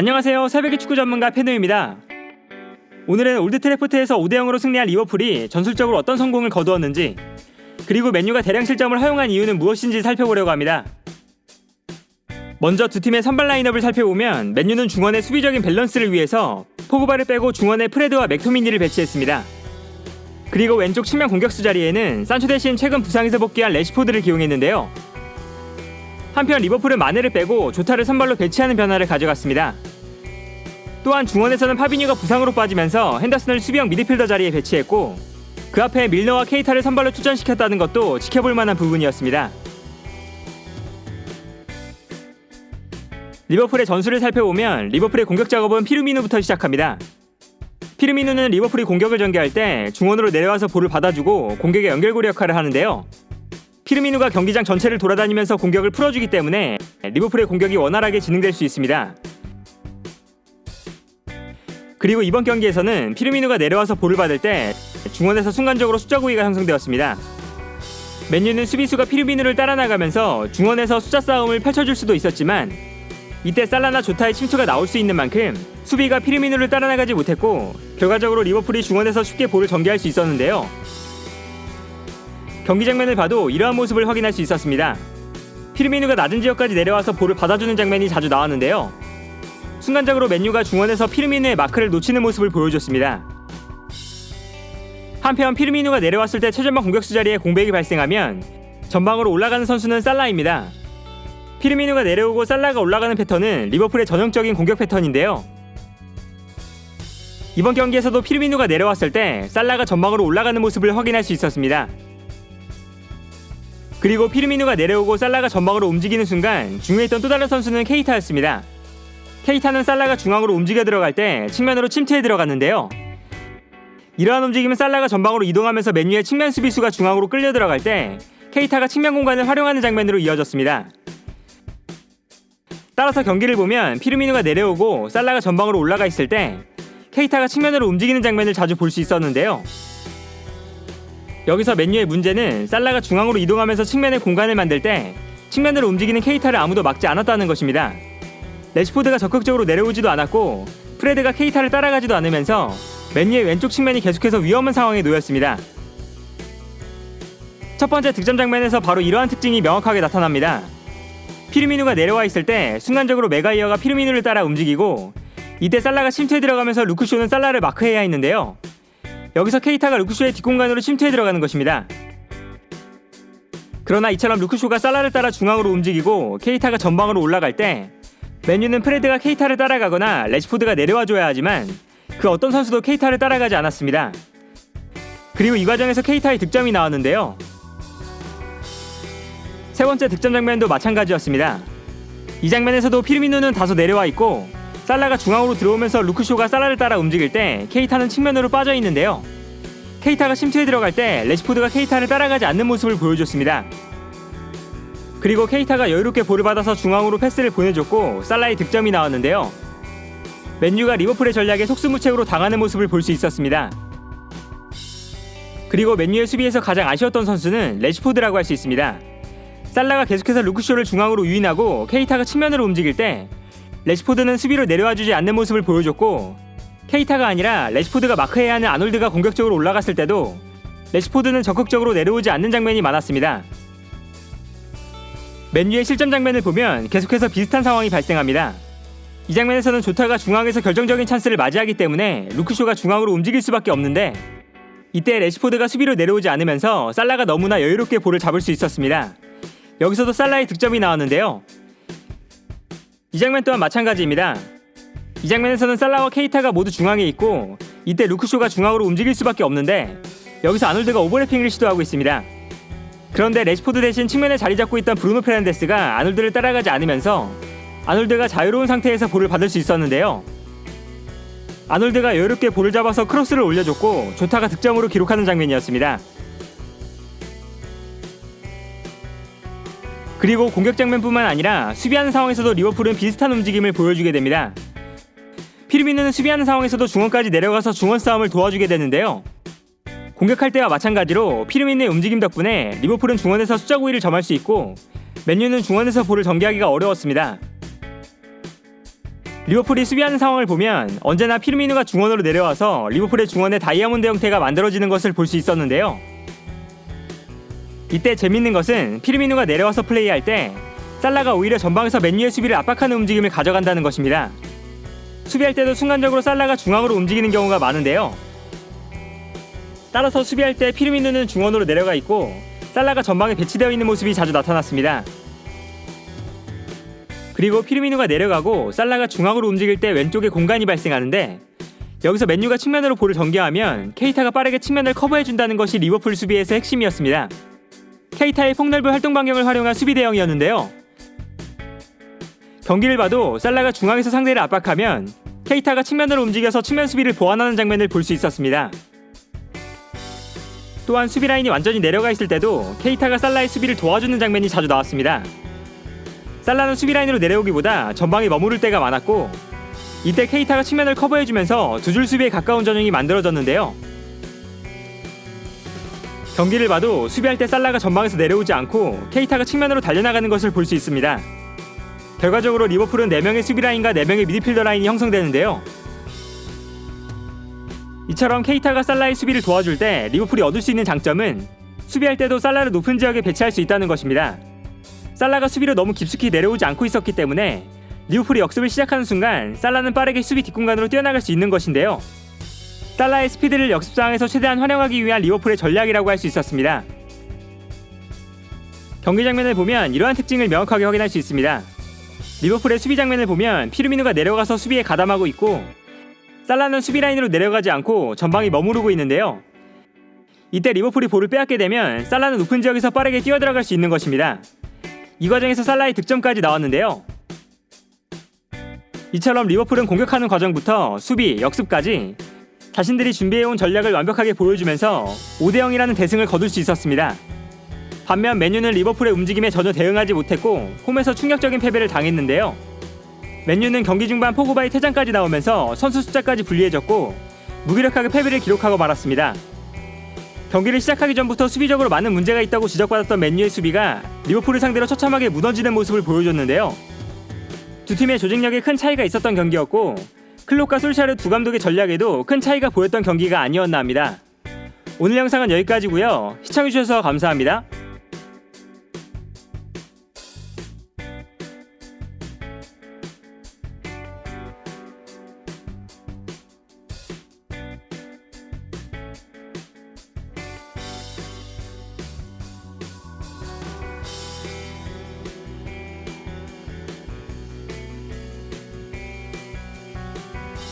안녕하세요. 새벽의 축구 전문가 페누입니다. 오늘은 올드 트래포트에서 5대 0으로 승리한 리버풀이 전술적으로 어떤 성공을 거두었는지 그리고 맨유가 대량 실점을 허용한 이유는 무엇인지 살펴보려고 합니다. 먼저 두 팀의 선발 라인업을 살펴보면 맨유는 중원의 수비적인 밸런스를 위해서 포그바를 빼고 중원에 프레드와 맥토미니를 배치했습니다. 그리고 왼쪽 측면 공격수 자리에는 산초 대신 최근 부상에서 복귀한 레시포드를 기용했는데요. 한편 리버풀은 마네를 빼고 조타를 선발로 배치하는 변화를 가져갔습니다. 또한 중원에서는 파비뉴가 부상으로 빠지면서 핸더슨을 수비형 미드필더 자리에 배치했고 그 앞에 밀너와 케이타를 선발로 출전시켰다는 것도 지켜볼 만한 부분이었습니다. 리버풀의 전술을 살펴보면 리버풀의 공격 작업은 피르미누부터 시작합니다. 피르미누는 리버풀이 공격을 전개할 때 중원으로 내려와서 볼을 받아주고 공격의 연결고리 역할을 하는데요. 피르미누가 경기장 전체를 돌아다니면서 공격을 풀어주기 때문에 리버풀의 공격이 원활하게 진행될 수 있습니다. 그리고 이번 경기에서는 피르미누가 내려와서 볼을 받을 때 중원에서 순간적으로 숫자 고위가 형성되었습니다. 맨유는 수비수가 피르미누를 따라 나가면서 중원에서 숫자 싸움을 펼쳐줄 수도 있었지만 이때 살라나 조타의 침투가 나올 수 있는 만큼 수비가 피르미누를 따라 나가지 못했고 결과적으로 리버풀이 중원에서 쉽게 볼을 전개할 수 있었는데요. 경기 장면을 봐도 이러한 모습을 확인할 수 있었습니다. 피르미누가 낮은 지역까지 내려와서 볼을 받아주는 장면이 자주 나왔는데요. 순간적으로 맨유가 중원에서 피르미누의 마크를 놓치는 모습을 보여줬습니다. 한편 피르미누가 내려왔을 때 최전방 공격수 자리에 공백이 발생하면 전방으로 올라가는 선수는 살라입니다. 피르미누가 내려오고 살라가 올라가는 패턴은 리버풀의 전형적인 공격 패턴인데요. 이번 경기에서도 피르미누가 내려왔을 때 살라가 전방으로 올라가는 모습을 확인할 수 있었습니다. 그리고 피르미누가 내려오고 살라가 전방으로 움직이는 순간 중요했던 또 다른 선수는 케이타였습니다. 케이타는 살라가 중앙으로 움직여 들어갈 때 측면으로 침투해 들어갔는데요. 이러한 움직임은 살라가 전방으로 이동하면서 맨유의 측면 수비수가 중앙으로 끌려 들어갈 때 케이타가 측면 공간을 활용하는 장면으로 이어졌습니다. 따라서 경기를 보면 피르미누가 내려오고 살라가 전방으로 올라가 있을 때 케이타가 측면으로 움직이는 장면을 자주 볼 수 있었는데요. 여기서 맨유의 문제는 살라가 중앙으로 이동하면서 측면에 공간을 만들 때 측면으로 움직이는 케이타를 아무도 막지 않았다는 것입니다. 레시포드가 적극적으로 내려오지도 않았고 프레드가 케이타를 따라가지도 않으면서 맨유의 왼쪽 측면이 계속해서 위험한 상황에 놓였습니다. 첫 번째 득점 장면에서 바로 이러한 특징이 명확하게 나타납니다. 피르미누가 내려와 있을 때 순간적으로 메가이어가 피르미누를 따라 움직이고 이때 살라가 침투에 들어가면서 루크쇼는 살라를 마크해야 했는데요. 여기서 케이타가 루크쇼의 뒷공간으로 침투해 들어가는 것입니다. 그러나 이처럼 루크쇼가 살라를 따라 중앙으로 움직이고 케이타가 전방으로 올라갈 때 맨유는 프레드가 케이타를 따라가거나 레시포드가 내려와 줘야 하지만 그 어떤 선수도 케이타를 따라가지 않았습니다. 그리고 이 과정에서 케이타의 득점이 나왔는데요. 세 번째 득점 장면도 마찬가지였습니다. 이 장면에서도 피르미누는 다소 내려와 있고 살라가 중앙으로 들어오면서 루크쇼가 살라를 따라 움직일 때 케이타는 측면으로 빠져 있는데요. 케이타가 침투에 들어갈 때 레시포드가 케이타를 따라가지 않는 모습을 보여줬습니다. 그리고 케이타가 여유롭게 볼을 받아서 중앙으로 패스를 보내줬고 살라의 득점이 나왔는데요. 맨유가 리버풀의 전략에 속수무책으로 당하는 모습을 볼 수 있었습니다. 그리고 맨유의 수비에서 가장 아쉬웠던 선수는 레시포드라고 할 수 있습니다. 살라가 계속해서 루크쇼를 중앙으로 유인하고 케이타가 측면으로 움직일 때 레시포드는 수비로 내려와주지 않는 모습을 보여줬고 케이타가 아니라 레시포드가 마크해야 하는 아놀드가 공격적으로 올라갔을 때도 레시포드는 적극적으로 내려오지 않는 장면이 많았습니다. 맨유의 실점 장면을 보면 계속해서 비슷한 상황이 발생합니다. 이 장면에서는 조타가 중앙에서 결정적인 찬스를 맞이하기 때문에 루크쇼가 중앙으로 움직일 수밖에 없는데 이때 레시포드가 수비로 내려오지 않으면서 살라가 너무나 여유롭게 볼을 잡을 수 있었습니다. 여기서도 살라의 득점이 나왔는데요. 이 장면 또한 마찬가지입니다. 이 장면에서는 살라와 케이타가 모두 중앙에 있고 이때 루크쇼가 중앙으로 움직일 수밖에 없는데 여기서 아놀드가 오버래핑을 시도하고 있습니다. 그런데 레시포드 대신 측면에 자리 잡고 있던 브루노 페란데스가 아놀드를 따라가지 않으면서 아놀드가 자유로운 상태에서 볼을 받을 수 있었는데요. 아놀드가 여유롭게 볼을 잡아서 크로스를 올려줬고 조타가 득점으로 기록하는 장면이었습니다. 그리고 공격 장면뿐만 아니라 수비하는 상황에서도 리버풀은 비슷한 움직임을 보여주게 됩니다. 피르미누는 수비하는 상황에서도 중원까지 내려가서 중원 싸움을 도와주게 되는데요. 공격할 때와 마찬가지로 피르미누의 움직임 덕분에 리버풀은 중원에서 숫자 9위를 점할 수 있고 맨유는 중원에서 볼을 전개하기가 어려웠습니다. 리버풀이 수비하는 상황을 보면 언제나 피르미누가 중원으로 내려와서 리버풀의 중원에 다이아몬드 형태가 만들어지는 것을 볼 수 있었는데요. 이때 재밌는 것은 피르미누가 내려와서 플레이할 때 살라가 오히려 전방에서 맨유의 수비를 압박하는 움직임을 가져간다는 것입니다. 수비할 때도 순간적으로 살라가 중앙으로 움직이는 경우가 많은데요. 따라서 수비할 때 피르미누는 중원으로 내려가 있고 살라가 전방에 배치되어 있는 모습이 자주 나타났습니다. 그리고 피르미누가 내려가고 살라가 중앙으로 움직일 때 왼쪽에 공간이 발생하는데 여기서 맨유가 측면으로 볼을 전개하면 케이타가 빠르게 측면을 커버해준다는 것이 리버풀 수비에서 핵심이었습니다. 케이타의 폭넓은 활동 반경을 활용한 수비 대형이었는데요. 경기를 봐도 살라가 중앙에서 상대를 압박하면 케이타가 측면으로 움직여서 측면 수비를 보완하는 장면을 볼 수 있었습니다. 또한 수비 라인이 완전히 내려가 있을 때도 케이타가 살라의 수비를 도와주는 장면이 자주 나왔습니다. 살라는 수비 라인으로 내려오기보다 전방에 머무를 때가 많았고 이때 케이타가 측면을 커버해주면서 두 줄 수비에 가까운 전형이 만들어졌는데요. 경기를 봐도 수비할 때 살라가 전방에서 내려오지 않고 케이타가 측면으로 달려나가는 것을 볼 수 있습니다. 결과적으로 리버풀은 4명의 수비 라인과 4명의 미드필더 라인이 형성되는데요. 이처럼 케이타가 살라의 수비를 도와줄 때 리버풀이 얻을 수 있는 장점은 수비할 때도 살라를 높은 지역에 배치할 수 있다는 것입니다. 살라가 수비로 너무 깊숙이 내려오지 않고 있었기 때문에 리버풀이 역습을 시작하는 순간 살라는 빠르게 수비 뒷공간으로 뛰어나갈 수 있는 것인데요. 살라의 스피드를 역습 상황에서 최대한 활용하기 위한 리버풀의 전략이라고 할 수 있었습니다. 경기 장면을 보면 이러한 특징을 명확하게 확인할 수 있습니다. 리버풀의 수비 장면을 보면 피르미누가 내려가서 수비에 가담하고 있고 살라는 수비 라인으로 내려가지 않고 전방에 머무르고 있는데요. 이때 리버풀이 볼을 빼앗게 되면 살라는 높은 지역에서 빠르게 뛰어들어갈 수 있는 것입니다. 이 과정에서 살라의 득점까지 나왔는데요. 이처럼 리버풀은 공격하는 과정부터 수비, 역습까지 자신들이 준비해온 전략을 완벽하게 보여주면서 5대 0이라는 대승을 거둘 수 있었습니다. 반면 맨유는 리버풀의 움직임에 전혀 대응하지 못했고 홈에서 충격적인 패배를 당했는데요. 맨유는 경기 중반 포그바의 퇴장까지 나오면서 선수 숫자까지 불리해졌고 무기력하게 패배를 기록하고 말았습니다. 경기를 시작하기 전부터 수비적으로 많은 문제가 있다고 지적받았던 맨유의 수비가 리버풀을 상대로 처참하게 무너지는 모습을 보여줬는데요. 두 팀의 조직력에 큰 차이가 있었던 경기였고 클롭과 솔샤르 두 감독의 전략에도 큰 차이가 보였던 경기가 아니었나 합니다. 오늘 영상은 여기까지고요. 시청해주셔서 감사합니다.